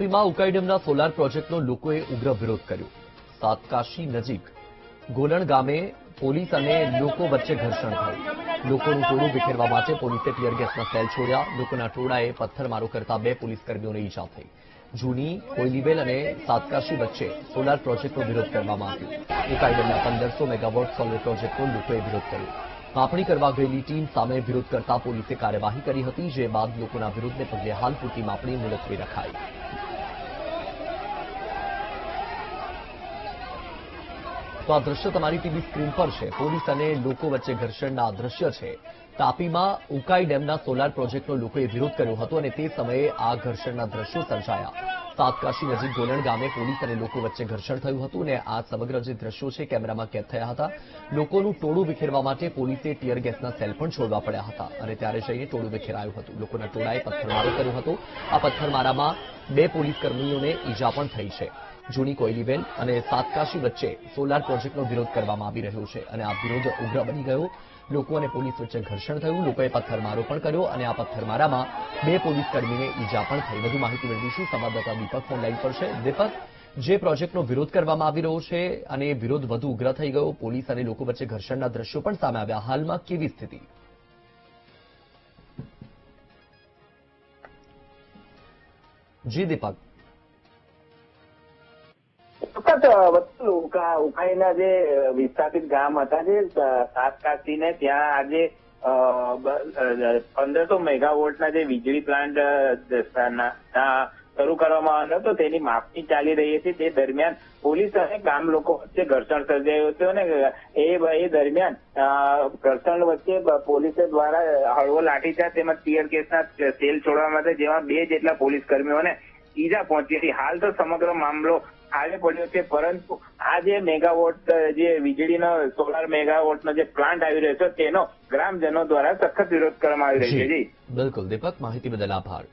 તાપીમાં Ukai solar પ્રોજેક્ટનો લોકોએ ઉગ્ર વિરોધ કર્યો. સાતકાશી નજીક, ગોલણ ગામે પોલીસ અને લોકો વચ્ચે ઘર્ષણ થયું. લોકોનું ટોળું વિખેરવા માટે પોલીસે ટીયર ગેસના સેલ છોડ્યા. લોકોના ટોળાએ પથ્થરમારો કરતા બે પોલીસ કર્મીઓને ઈજા થઈ. જૂની કોયલીબેલ અને સાતકાશી વચ્ચે સોલાર પ્રોજેક્ટનો વિરોધ કરવામાં આવ્યો. ઉકાઈ ડેમના પંદરસો મેગાવોટ સોલર પ્રોજેક્ટનો લોકોએ વિરોધ કર્યો. માપણી કરવા ગયેલી ટીમ સામે વિરોધ કરતા પોલીસે કાર્યવાહી કરી હતી, જે બાદ લોકોના વિરોધને પગલે હાલ પૂરતી માપણી મુલતવી રખાઈ. તો આ દ્રશ્ય તમારી ટીવી સ્ક્રીન પર છે. પોલીસ અને લોકો વચ્ચે ઘર્ષણના આ દ્રશ્ય છે. તાપીમાં ઉકાઈ ડેમના સોલાર પ્રોજેક્ટનો લોકોએ વિરોધ કર્યો હતો અને તે સમયે આ ઘર્ષણના દ્રશ્યો સર્જાયા. સાતકાશી નજીક ગોલણ ગામે પોલીસ અને લોકો વચ્ચે ઘર્ષણ થયું હતું અને આ સમગ્ર જે દ્રશ્યો છે કેમેરામાં કેદ થયા હતા. લોકોનું ટોળું વિખેરવા માટે પોલીસે ટીયર ગેસના સેલ પણ છોડવા પડ્યા હતા અને ત્યારે જઈને ટોળું વિખેરાયું હતું. લોકોના ટોળાએ પથ્થરમારો કર્યો હતો. આ પથ્થરમારામાં બે પોલીસ કર્મીઓને ઈજા પણ થઈ છે. જૂની કોયલીબેલ અને સાતકાશી વચ્ચે સોલાર પ્રોજેક્ટનો વિરોધ કરવામાં આવી રહ્યો છે અને આ વિરોધ ઉગ્ર બની ગયો. લોકો અને પોલીસ વચ્ચે ઘર્ષણ થયું. લોકોએ પથ્થરમારો પણ કર્યો અને આ પથ્થરમારામાં બે પોલીસ કર્મીને ઈજા પણ થઈ. વધુ માહિતી મેળવીશું. સંવાદદાતા દીપક ફોનલાઈન પર છે. દીપક, જે પ્રોજેક્ટનો વિરોધ કરવામાં આવી રહ્યો છે અને વિરોધ વધુ ઉગ્ર થઈ ગયો, પોલીસ અને લોકો વચ્ચે ઘર્ષણના દ્રશ્યો પણ સામે આવ્યા. હાલમાં કેવી સ્થિતિ? જી દીપક ઉકાઈના જે વિસ્થાપિત ગામ હતા જે સાતકાશી ને ત્યાં આજે પંદરસો મેગાવોટના જે વીજળી પ્લાન્ટ શરૂ કરવામાં આવ્યો હતો, તેની માપણી ચાલી રહી હતી. તે દરમિયાન પોલીસ અને ગામ લોકો વચ્ચે ઘર્ષણ સર્જાયું હતું અને એ દરમિયાન ઘર્ષણ વચ્ચે પોલીસ દ્વારા હળવો લાઠીચાર્જ તેમજ ટીયર કેસના સેલ છોડવા માટે જેમાં બે જેટલા પોલીસ કર્મીઓને ઈજા પહોંચી હતી. હાલ તો સમગ્ર મામલો હાલે પડ્યો છે પરંતુ આ જે મેગાવોટ જે વીજળીનો સોલાર મેગાવોટનો જે પ્લાન્ટ આવી રહ્યો છે તેનો ગ્રામજનો દ્વારા સખત વિરોધ કરવામાં આવી રહ્યો છે. બિલકુલ. દીપક માહિતી બદલ આભાર.